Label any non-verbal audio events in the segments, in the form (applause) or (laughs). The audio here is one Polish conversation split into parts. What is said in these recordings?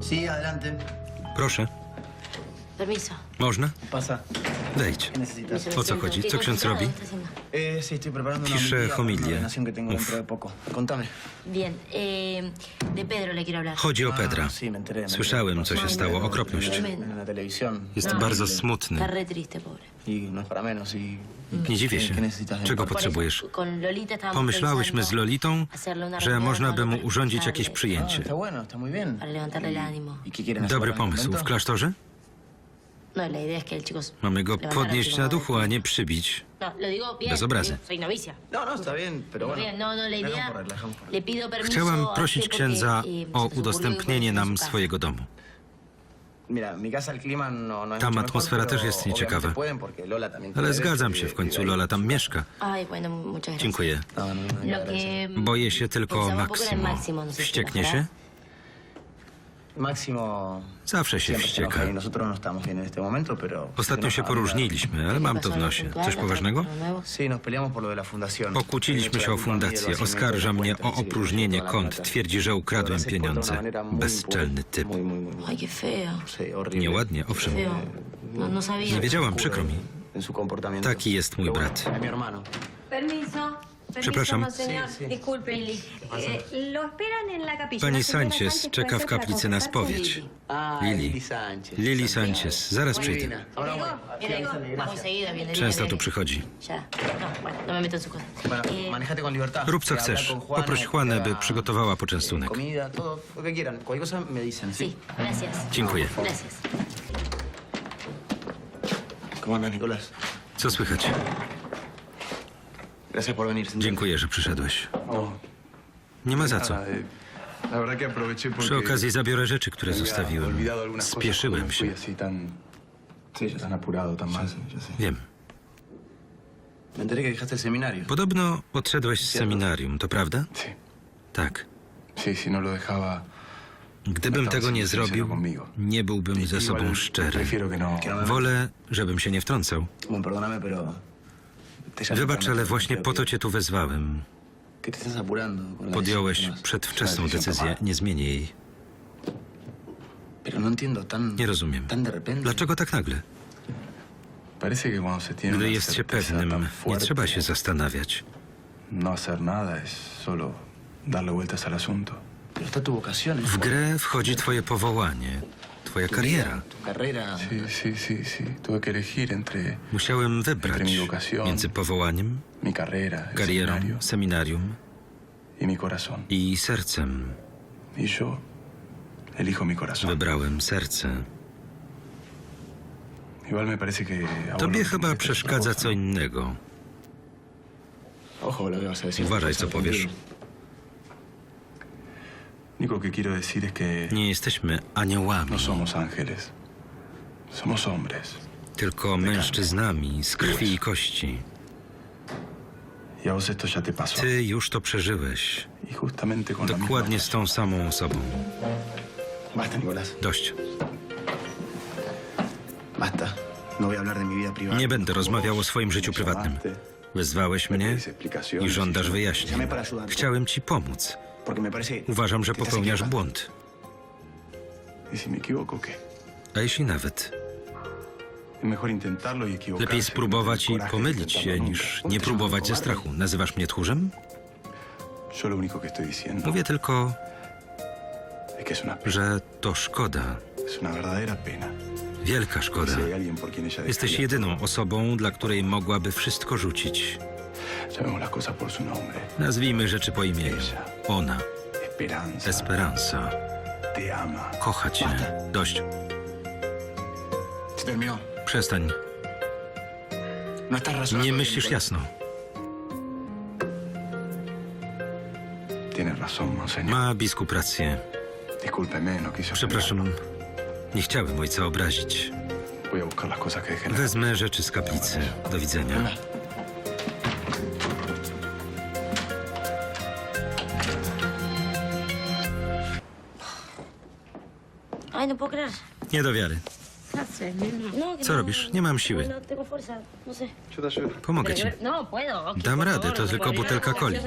Sí, adelante. Proszę, Permiso. można? Pasa. Wejdź. O co chodzi? Co ksiądz robi? Eh, para homilię. Uf. Bien, eh, de Pedro le quiero hablar. Chodzi o Pedra. Ah, enteré. Słyszałem, co się stało. Okropność. Jest No. bardzo Está smutny. re triste, pobre. Y no menos. Y... Nie dziwię ¿Qué- się. Czego potrzebujesz? con Lolita estábamos Pomyślałyśmy z pensando Lolitą, hacerle una że reunión można by mu urządzić jakieś Ah, przyjęcie. Para levantarle el ánimo. ¿Y hacer Dobry pomysł. W klasztorze? No, la idea es que el chico... Mamy go podnieść na duchu, a nie przybić. No. Bez obrazy. Chciałam prosić księdza eh, o udostępnienie nam swojego domu. No, no Tam atmosfera też jest nieciekawa. Ale zgadzam się, w końcu Lola tam mieszka. Dziękuję. Boję się tylko pensaba un poco en el Maksimo. Máximo, no sé si Wścieknie enojará. się? Máximo Zawsze się wścieka. y no. Ostatnio się poróżniliśmy, ale mam to w nosie. Coś poważnego? Fundación. Pokłóciliśmy się o fundację. Oskarża mnie o opróżnienie kont. Twierdzi, że ukradłem pieniądze. Bezczelny typ. Nieładnie, owszem. No, no sabía. Nie wiedziałam, przykro mi. Taki jest mój brat. Permiso. Przepraszam. Eh. Pani Sanchez Sánchez czeka w kaplicy na spowiedź. Ah, Lili. Lili Sanchez. Zaraz przyjdę. Często tu przychodzi. No, no Eh. Rób co chcesz. Poproś Juanę, by przygotowała poczęstunek. Dziękuję. Co słychać? Gracias por venir. sentate. Dziękuję, że przyszedłeś. No, Nie ma za co. Przy okazji zabiorę rzeczy, które zostawiłem. Spieszyłem się. Wiem. Podobno odszedłeś z seminarium, to prawda? Tak. no. Gdybym tego nie zrobił, nie byłbym ze sobą igual szczery. Prefiero que no. Wolę, żebym się nie wtrącał. Bueno, perdóname, pero... te llamé Wybacz, ale właśnie po to cię tu wezwałem. Podjąłeś przedwczesną decyzję, nie zmienię jej. No. Nie rozumiem. Dlaczego tak nagle? Gdy jest się pewnym, nie trzeba się zastanawiać. No. W grę wchodzi twoje powołanie, twoja kariera. Musiałem wybrać między powołaniem, karierą, seminarium y i sercem. Y. Wybrałem serce. Tobie no chyba przeszkadza co innego. Uważaj, co powiesz. Confundir. cosa. Nico, lo que quiero decir es que Nie jesteśmy aniołami, no somos ángeles. Somos hombres. tylko mężczyznami z krwi i kości. Y a vos esto ya te pasó. Ty już to przeżyłeś. Y justamente con la misma Dokładnie z tą samą osobą. Basta, Nicolás. Dość. Basta. No voy a hablar de mi vida privada. Nie będę rozmawiał o swoim życiu prywatnym. Wezwałeś mnie i żądasz wyjaśnień. Chciałem ci pomóc. Uważam, że popełniasz błąd. Y. A jeśli nawet, y lepiej spróbować i pomylić się, niż ¿Por qué nie próbować ze strachu. Nazywasz mnie tchórzem? Mówię tylko, że to szkoda. Wielka szkoda. Jesteś jedyną osobą, dla której mogłaby wszystko rzucić. Nazwijmy rzeczy po imieniu. Ona, Esperanza. Kocha cię. Dość. Przestań. Nie myślisz jasno. Ma biskup rację. No Przepraszam. Nie chciałem ojca obrazić. Wezmę rzeczy z kaplicy. Do widzenia. No. Nie do wiary. No, Co no- robisz? Nie mam siły. No tengo fuerza, no sé. Pomogę ci. No, puedo. Dam radę, to tylko butelka coli.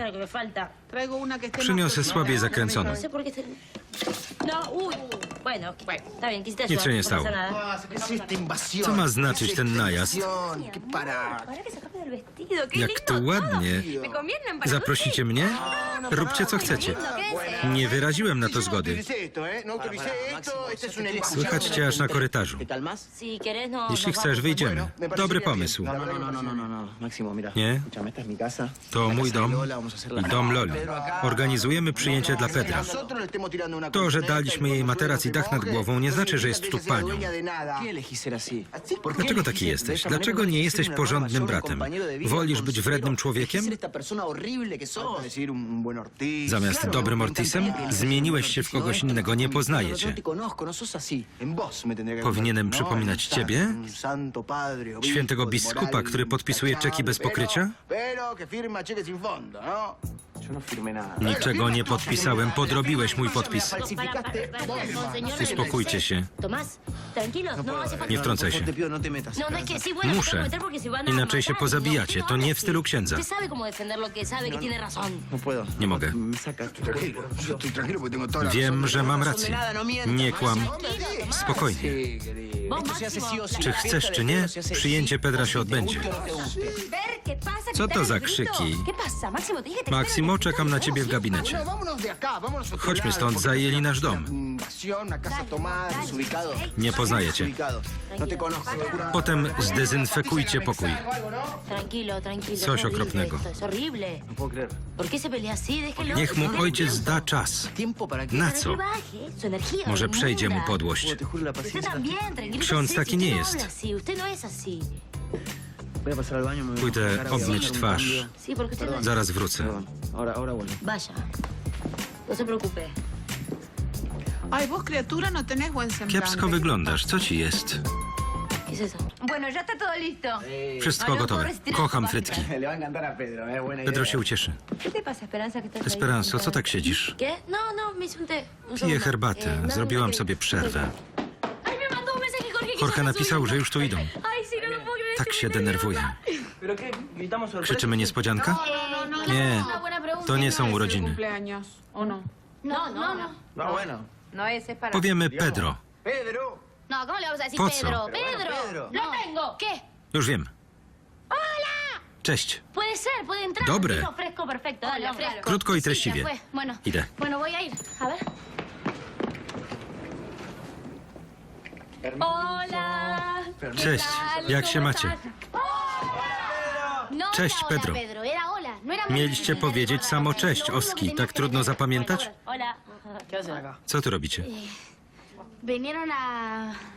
Traigo una que esté más Przyniosę słabiej zakręconą. No sé por qué estoy... No, uy. Bueno, ok. Está bien, quisiste Nic ayudar. się nie no stało. pasa nada. ¿Qué es esta invasión? Co ma znaczyć ten najazd? ¿Qué para? Para que se acabe del vestido. Qué Jak lindo todo. ładnie. ¿Me convienen para Zaprosicie mnie? Róbcie co chcecie. Nie wyraziłem na to zgody. Słychać cię aż na korytarzu. Jeśli chcesz, wyjdziemy. Dobry pomysł. Nie? To mój dom i dom Loli. Organizujemy przyjęcie dla Pedra. To, że daliśmy jej materac i dach nad głową, nie znaczy, że jest tu panią. dueña de nada. ¿Qué elegís ser así? ¿Por qué Dlaczego taki jesteś? Dlaczego nie ¿Elegís jesteś porządnym bratem? Wolisz być wrednym człowiekiem? Zamiast dobrym encantaría. zmieniłeś się w kogoś innego, nie poznaję cię. Powinienem przypominać ciebie? Świętego biskupa, który podpisuje czeki bez pokrycia? ¿No? No. Niczego nie podpisałem, podrobiłeś mój podpis. Uspokójcie się. No. Nie wtrącaj się. No. No, no Muszę. Inaczej się pozabijacie. no, To no nie w stylu księdza. No. Nie mogę. Wiem, że mam No rację. no. Nie kłam. Spokojnie. Czy chcesz, czy nie, przyjęcie Pedra się odbędzie. Co ¿Qué to za krzyki? Maksimo, czekam na ciebie w gabinecie. A otro Chodźmy stąd, zajęli nasz dom. Nie. No conozco. Potem zdezynfekujcie pokój. Coś okropnego. No. Niech mu ojciec da czas. Na co? Może przejdzie mu podłość. Ksiądz taki nie jest. Pójdę obmyć twarz. cambio. Sí, porque usted no Zaraz wrócę. Perdón, ahora, ahora vuelvo. Vaya. No se preocupe. Ay, vos criatura no tenés buen semblante. Kiepsko wyglądasz. Co ci jest? ¿Qué es eso? Bueno, ya está todo listo. Wszystko gotowe. Kocham frytki. Pedro, ¿eh? Się ucieszy. ¿Qué te pasa, Esperanza, que estás ahí Esperanzo, co tak siedzisz? ¿Qué? No, no, me hice un té. Un Piję segundo. herbatę. Eh, Zrobiłam sobie przerwę. Ay, me mandó un mensaje Jorge. que Jorge ya está napisał, subiendo. że już tu idą. Ay, Tak się denerwuję. Krzyczymy niespodzianka? Nie, to nie No są urodziny. cumpleaños, ¿o no? No, no, no. No. No. Powiemy Pedro. Pedro. No, ¿cómo le vamos a decir Po co? Pedro? Pedro. Pedro. Lo tengo. ¿Qué? Już wiem. Cześć. Puede ser, puede entrar. Dobre. Sí, fresco, perfecto. Dale, Hola, fresco. Krótko i Sí, treściwie. ya fue. Bueno, Idę. bueno, voy a ir. A ver. Hola. Cześć. Jak się macie? No Cześć, Pedro. No Mieliście powiedzieć samo cześć, Oski. Tak trudno zapamiętać? Co tu robicie?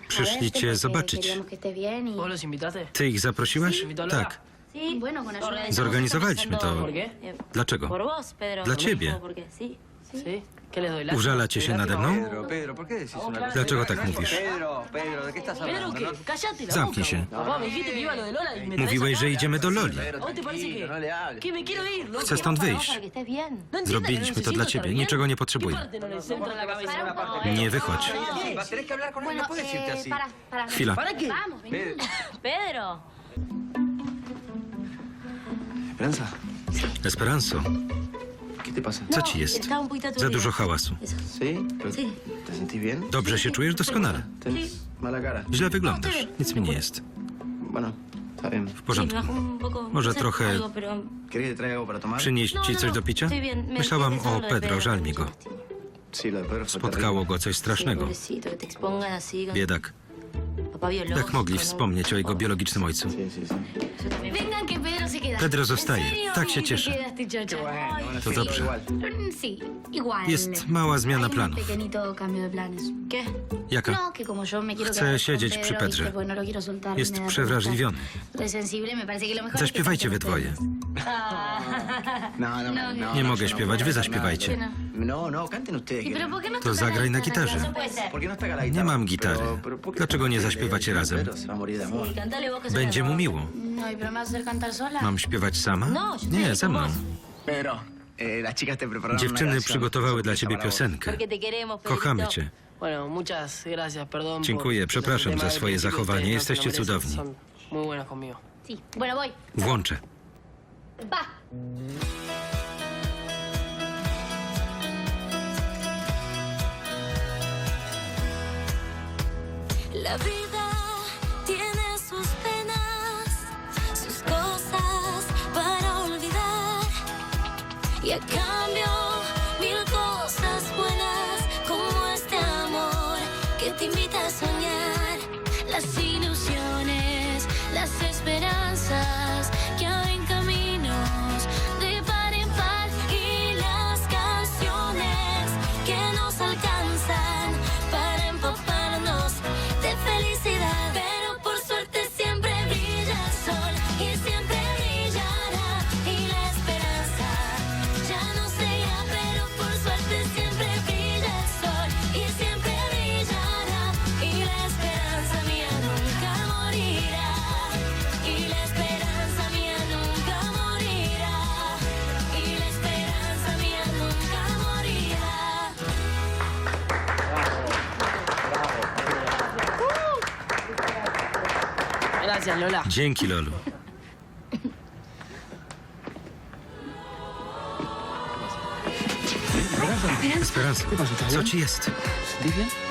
Przyszli cię zobaczyć. y... Ty ich zaprosiłaś? Tak. Zorganizowaliśmy to. Eh, Dlaczego? Dla ciebie. Użalacie się nade mną? Dlaczego tak mówisz? No? Zamknij się. Y Mówiłeś, że idziemy do Loli. No. Chcę stąd wyjść. No Zrobiliśmy to dla ciebie. Niczego nie potrzebuję. Eh. Nie wychodź. Eh. Chwila. Vení. Pedro. Esperanza, co No, ci jest? Za dużo hałasu. Eso. ¿Sí? ¿Pero Sí. ¿Te sentís bien? Dobrze się czujesz? Doskonale. Źle wyglądasz. Nic mi nie jest. W porządku. Może no trochę-. Przynieść ci coś do picia? Myślałam o Pedro, żal mi go. Spotkało go coś strasznego. Biedak. Jak mogli ¿no? wspomnieć o jego biologicznym ojcu? Vengan, que Pedro se queda. Pedro zostaje. Tak się cieszę. Ay, To dobrze. Jest mała zmiana planów. Jaka? No, Chcę siedzieć przy Pedrze. no Jest przewrażliwiony. Zaśpiewajcie we dwoje. (laughs) No, no, No, no. Nie no, mogę no śpiewać, wy zaśpiewajcie. No, no, canten ustedes. ¿Y pero por qué no To zagraj na gitarze. No puede ser. ¿Por qué no? Nie mam gitary. pero ¿por qué Dlaczego nie zaśpiewacie razem? Będzie mu miło. No, y pero hacer cantar sola. Mam śpiewać sama? No, Nie, ze mną. vos. Pedro, eh, las chicas te prepararon una Dziewczyny canción przygotowały dla ciebie piosenkę. Porque te queremos, Pedrito. Kochamy cię. Bueno, muchas gracias, perdón. por- Dziękuję, przepraszam za swoje zachowanie. no Jesteście se lo merecen, cudowni. Son muy buenos conmigo. Sí, bueno, voy. Włączę. Va. La vida Lola. Dzięki, Lolu. Esperanza, co ci jest? ¿Estás bien?